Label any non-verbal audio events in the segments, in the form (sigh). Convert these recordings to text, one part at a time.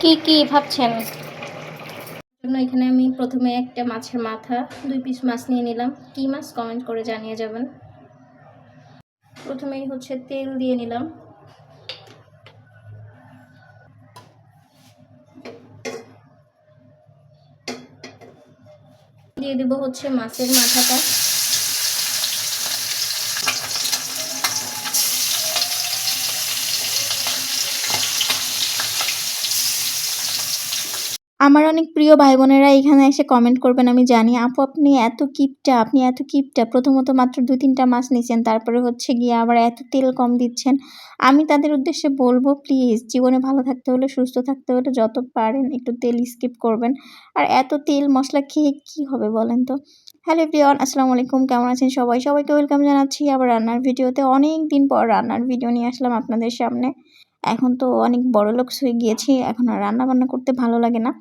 কি কি ভাবছেন? জন্য এখানে আমি প্রথমে একটা মাছের মাথা, দুই পিস মাছ নিয়ে নিলাম। কি মাছ কমেন্ট করে জানিয়ে যাবেন। প্রথমেই হচ্ছে তেল দিয়ে নিলাম। দিয়ে দেবো হচ্ছে মাছের মাথাটা। আমার অনেক প্রিয় ভাই বোনেরা এখানে এসে কমেন্ট করবেন, আমি জানি। আপু, আপনি এত কিপটা, আপনি এত কিপটা। প্রথমত মাত্র দু তিনটা মাছ নিচ্ছেন তারপরে হচ্ছে গিয়ে আবার এত তেল কম দিচ্ছেন। আমি তাদের উদ্দেশ্যে বলব প্লিজ জীবনে ভালো থাকতে হলে, সুস্থ থাকতে হলে যত পারেন একটু তেল স্কিপ করবেন। আর এত তেল মশলা খেয়ে কি হবে বলেন তো? হ্যালো প্রিয়ন আসসালামু আলাইকুম, কেমন আছেন সবাই? সবাইকে ওয়েলকাম জানাচ্ছি। আবার রান্নার ভিডিওতে অনেক দিন পর রান্নার ভিডিও নিয়ে আসলাম আপনাদের সামনে। এখন তো অনেক বড় লোক হয়ে গিয়েছি, এখন আর রান্না বান্না করতে ভালো লাগে না।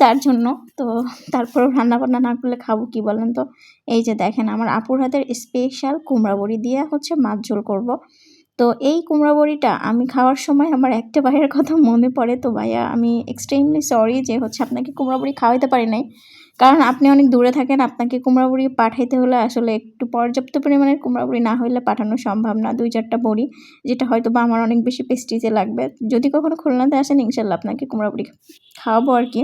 তার জন্য তো তারপরেও রান্না বান্না না করলে খাব কি বলেন তো? এই যে দেখেন, আমার আপুর হাতের স্পেশাল কুমড়া বড়ি দিয়ে হচ্ছে মাছ ঝোল করব। তো এই কুমড়া বড়িটা আমি খাওয়ার সময় আমার একটা ভাইয়ের কথা মনে পড়ে। তো ভাইয়া, আমি এক্সট্রিমলি সরি যে হচ্ছে আপনাকে কুমড়া বড়ি খাওয়াইতে পারি নাই। কারণ আপনি অনেক দূরে থাকেন, আপনাকে কুমড়া বড়ি পাঠাইতে হলে আসলে একটু পর্যাপ্ত পরিমাণের কুমড়া বড়ি না হইলে পাঠানো সম্ভব না। দুই চারটা বড়ি, যেটা হয়তো বা আমার অনেক বেশি পেস্টিজে লাগবে। যদি কখনো খুলনাতে আসেন, ইনশাল্লাহ আপনাকে কুমড়া বড়ি খাওয়াবো আর কি।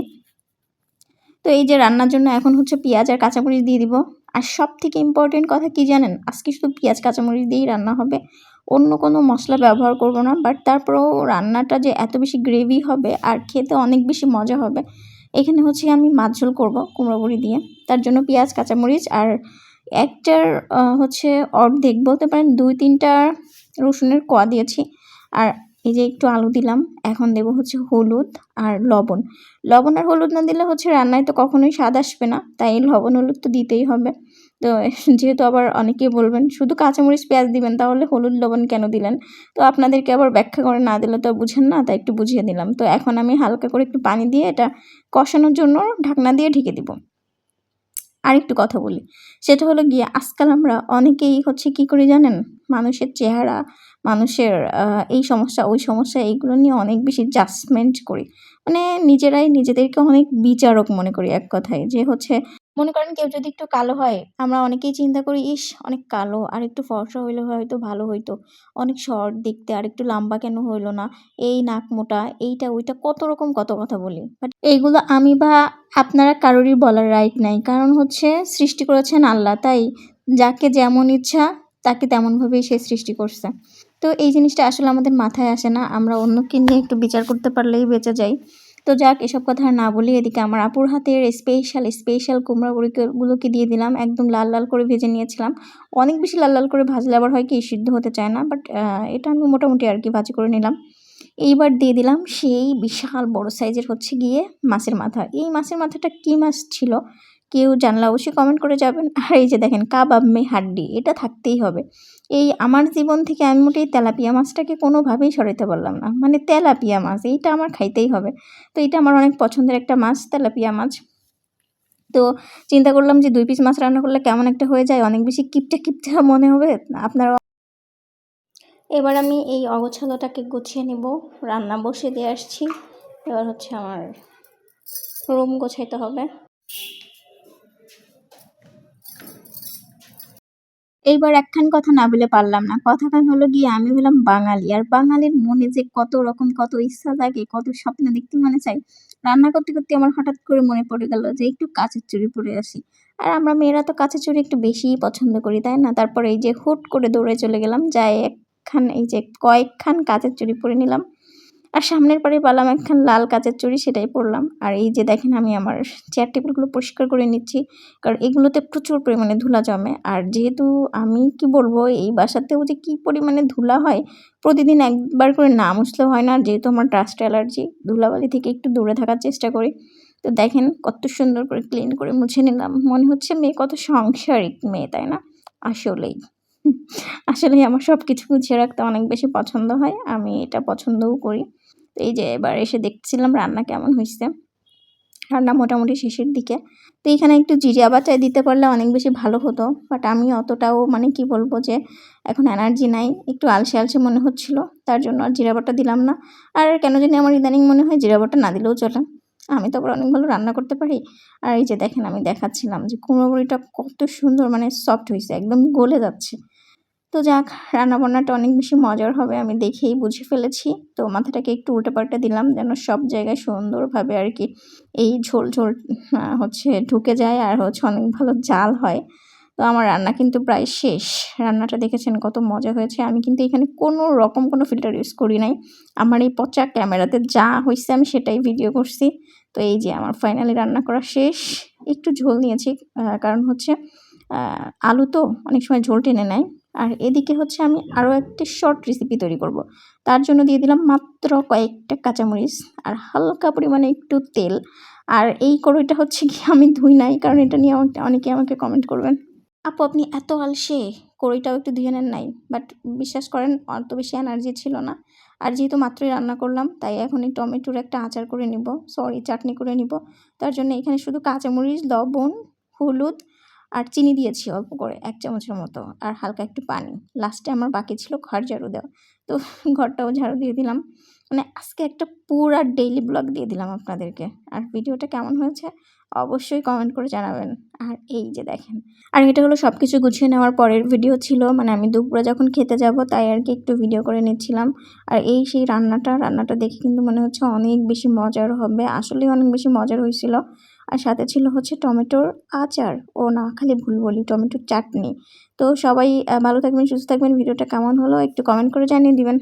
তো এই যে রান্নার জন্য এখন হচ্ছে পেঁয়াজ আর কাঁচামরিচ দিয়ে দিব। আর সব থেকে ইম্পর্টেন্ট কথা কি জানেন? আজকে শুধু পেঁয়াজ, কাঁচামরিচ দিয়েই রান্না হবে। অন্য কোনো মশলা ব্যবহার করব না বাট তারপরেও রান্নাটা যে এত বেশি গ্রেভি হবে আর খেতে অনেক বেশি মজা হবে এখানে হচ্ছে আমি মাছ ঝোল করব কুমড়ো বড়ি দিয়ে। তার জন্য পেঁয়াজ, কাঁচামরিচ আর একটার হচ্ছে অর্ধেক বলতে পারেন দুই তিনটা রসুনের কোয়া দিয়েছি। আর এই যে একটু আলু দিলাম, এখন দেব হচ্ছে হলুদ আর লবণ। লবণ আর হলুদ না দিলে হচ্ছে রান্নায় তো কখনোই স্বাদ আসবে না, তাই লবণ হলুদ তো দিতেই হবে। তো যেহেতু আবার অনেকেই বলবেন, শুধু কাঁচামরিচ, পেঁয়াজ দিবেন, তাহলে হলুদ, লবণ কেন দিলেন? তো আপনাদেরকে আবার ব্যাখ্যা করে না দিলে তো বুঝেন না, তাই একটু বুঝিয়ে দিলাম। তো এখন আমি হালকা করে একটু পানি দিয়ে এটা কষানোর জন্য ঢাকনা দিয়ে ঢেকে দিব। আর একটু কথা বলি। সেটা হলো গিয়ে, আজকাল আমরা অনেকেই হচ্ছে কি করে জানেন? মানুষের চেহারা, মানুষের এই সমস্যা, ওই সমস্যা, এইগুলো নিয়ে অনেক বেশি জাজমেন্ট করি। মানে নিজেরাই নিজেদেরকে অনেক বিচারক মনে করি এক কথায়। যে হচ্ছে মনে করেন কেউ যদি একটু কালো হয়, আমরা অনেকেই চিন্তা করি, ইস, অনেক কালো, আর একটু ফর্সা হইলে হয়তো ভালো হইতো। অনেক শর্ট দেখতে, আর একটু লম্বা কেন হইল না? এই নাক মোটা, এইটা, ওইটা কত রকম কত কথা বলি। বাট এইগুলো আমি বা আপনারা কারোরই বলার রাইট নাই। কারণ হচ্ছে সৃষ্টি করেছেন আল্লাহ, তাই যাকে যেমন ইচ্ছা, তাকে তেমনভাবেই সে সৃষ্টি করছে। তো এই জিনিসটা আসলে আমাদের মাথায় আসে না, আমরা অন্যকে নিয়ে একটু বিচার করতে পারলেই বেঁচে যাই। তো যাক, এসব কথা না বলি এদিকে আমার আপুর হাতের স্পেশাল স্পেশাল কুমড়া গুলোকে দিয়ে দিলাম। একদম লাল লাল করে ভেজে নিয়েছিলাম। অনেক বেশি লাল লাল করে ভাজলে আবার হয় কি, সিদ্ধ হতে চায় না। বাট এটা আমি মোটামুটি আর কি ভাজি করে নিলাম। এইবার দিয়ে দিলাম সেই বিশাল বড় সাইজের হচ্ছে গিয়ে মাছের মাথা। এই মাছের মাথাটা কী মাছ ছিল? কেউ জানলে অবশ্যই কমেন্ট করে যাবেন। আর এই যে দেখেন, কাবাব মে হাড্ডি, এটা থাকতেই হবে। এই আমার জীবন থেকে আমি মোটেই তেলাপিয়া মাছটাকে কোনোভাবেই সরাইতে পারলাম না। মানে তেলাপিয়া মাছ, এইটা আমার খাইতেই হবে। তো এটা আমার অনেক পছন্দের একটা মাছ, তেলাপিয়া মাছ। তো চিন্তা করলাম যে দুই পিস মাছ রান্না করলে কেমন একটা হয়ে যায়? অনেক বেশি কিপটা কিপটা মনে হবে। আপনারা এবার আমি এই অগোছালোটাকে গুছিয়ে নেব, রান্না বসে দিয়ে আসছি। এবার হচ্ছে আমার রুম গোছাইতে হবে। এইবার একখান কথা না বলে পারলাম না। কথাখান হলো গিয়ে আমি হলাম বাঙালি, আর বাঙালির মনে যে কত রকম, কত ইচ্ছা থাকে কত স্বপ্ন দেখতে মনে চাই, রান্না করতে করতে আমার হঠাৎ করে মনে পড়ে গেল যে একটু কাঁচের চুরি পরে আসি। আর আমরা মেয়েরা তো কাঁচের চুড়ি একটু বেশিই পছন্দ করি, তাই না? তারপরে এই যে হুট করে দৌড়ে চলে গেলাম, যাই একখান, এই যে কয়েকখান কাঁচের চুড়ি পরে নিলাম। আর সামনের পাড়ে পালাম একখান লাল কাঁচের চুড়ি, সেটাই পরলাম। আর এই যে দেখেন, আমি আমার চেয়ার টেবিলগুলো পরিষ্কার করে নিচ্ছি। কারণ এগুলোতে প্রচুর পরিমাণে ধুলা জমে। আর যেহেতু আমি কি বলব, এই বাসাতেও যে কী পরিমাণে ধুলা হয়, প্রতিদিন একবার করে না মুছলে হয় না। যেহেতু আমার ডাস্ট অ্যালার্জি ধুলাবালি থেকে একটু দূরে থাকার চেষ্টা করি। তো দেখেন, কত সুন্দর করে ক্লিন করে মুছে নিলাম। মনে হচ্ছে মেয়ে কত সংসারিক মেয়ে, তাই না? আসলেই। আসলে আমার সব কিছু গুছিয়ে রাখতে অনেক বেশি পছন্দ হয়, আমি এটা পছন্দও করি। তো এই যে এবার এসে দেখছিলাম রান্না কেমন হয়েছে রান্না মোটামুটি শেষের দিকে। তো এখানে একটু জিরিয়া বাটায় দিতে পারলে অনেক বেশি ভালো হতো বাট আমি অতটাও মানে কি বলব যে এখন এনার্জি নাই, একটু আলসে আলসে মনে হচ্ছিল, তার জন্য আর জিরা বাটা দিলাম না। আর কেন জানি আমার ইদানিং মনে হয় জিরা বাটা না দিলেও চলে। আমি তো আবার অনেক ভালো রান্না করতে পারি। আর এই যে দেখেন আমি দেখাচ্ছিলাম যে কুমড়ো বড়িটা কত সুন্দর মানে সফট হয়েছে একদম গলে যাচ্ছে। তো যাক, রান্নাবান্নাটা অনেক বেশি মজার হবে, আমি দেখেই বুঝে ফেলেছি। তো মাথাটাকে একটু উল্টে পাল্টে দিলাম যেন সব জায়গায় সুন্দরভাবে আর কি এই ঝোল ঝোল হচ্ছে ঢুকে যায় আর হচ্ছে অনেক ভালো জাল হয়। তো আমার রান্না কিন্তু প্রায় শেষ। রান্নাটা দেখেছেন কত মজা হয়েছে। আমি কিন্তু এখানে কোনো রকম কোনো ফিল্টার ইউজ করি নাই। আমার এই পচা ক্যামেরাতে যা হয়েছে আমি সেটাই ভিডিও করছি। তো এই যে আমার ফাইনালি রান্না করা শেষ। একটু ঝোল নিয়েছি কারণ হচ্ছে আলু তো অনেক সময় ঝোল টেনে নেয়। আর এদিকে হচ্ছে আমি আরও একটি শর্ট রেসিপি তৈরি করব। তার জন্য দিয়ে দিলাম মাত্র কয়েকটা কাঁচামরিচ আর হালকা পরিমাণে একটু তেল। আর এই কড়ইটা হচ্ছে কি আমি ধুই নাই, কারণ এটা নিয়ে আমাকে, অনেকে আমাকে কমেন্ট করবেন। আপু, আপনি এত আলসে, কড়ইটাও একটু ধুয়ে নেন নাই। বাট বিশ্বাস করেন, অত বেশি এনার্জি ছিল না। আর যেহেতু মাত্রই রান্না করলাম, তাই এখন এই টমেটোর একটা আচার করে নিব। সরি চাটনি করে নিব। তার জন্য এখানে শুধু কাঁচামরিচ, লবণ, হলুদ আর চিনি দিয়েছি অল্প করে, এক চামচের মতো, আর হালকা একটু পানি। লাস্টে আমার বাকি ছিল ঘর ঝাড়ু দেওয়া। তো (laughs) ঘরটাও ঝাড়ু দিয়ে দিলাম। মানে আজকে একটা পুরা ডেইলি ব্লগ দিয়ে দিলাম আপনাদেরকে। আর ভিডিওটা কেমন হয়েছে অবশ্যই কমেন্ট করে জানাবেন। আর এই যে দেখেন, আর এটা হলো সব কিছু গুছিয়ে নেওয়ার পরের ভিডিও ছিল। মানে আমি দুপুরে যখন খেতে যাব তাই আর কি একটু ভিডিও করে নিচ্ছিলাম। আর এই সেই রান্নাটা রান্নাটা দেখে কিন্তু মনে হচ্ছে অনেক বেশি মজার হবে। আসলেই অনেক বেশি মজার হয়েছিল। আর সাথে ছিল হচ্ছে টমেটোর আচার। ও না, খালি ভুল বলি, টমেটোর চাটনি। তো সবাই ভালো থাকবেন, সুস্থ থাকবেন। ভিডিওটা কেমন হলো একটু কমেন্ট করে জানিয়ে দিবেন।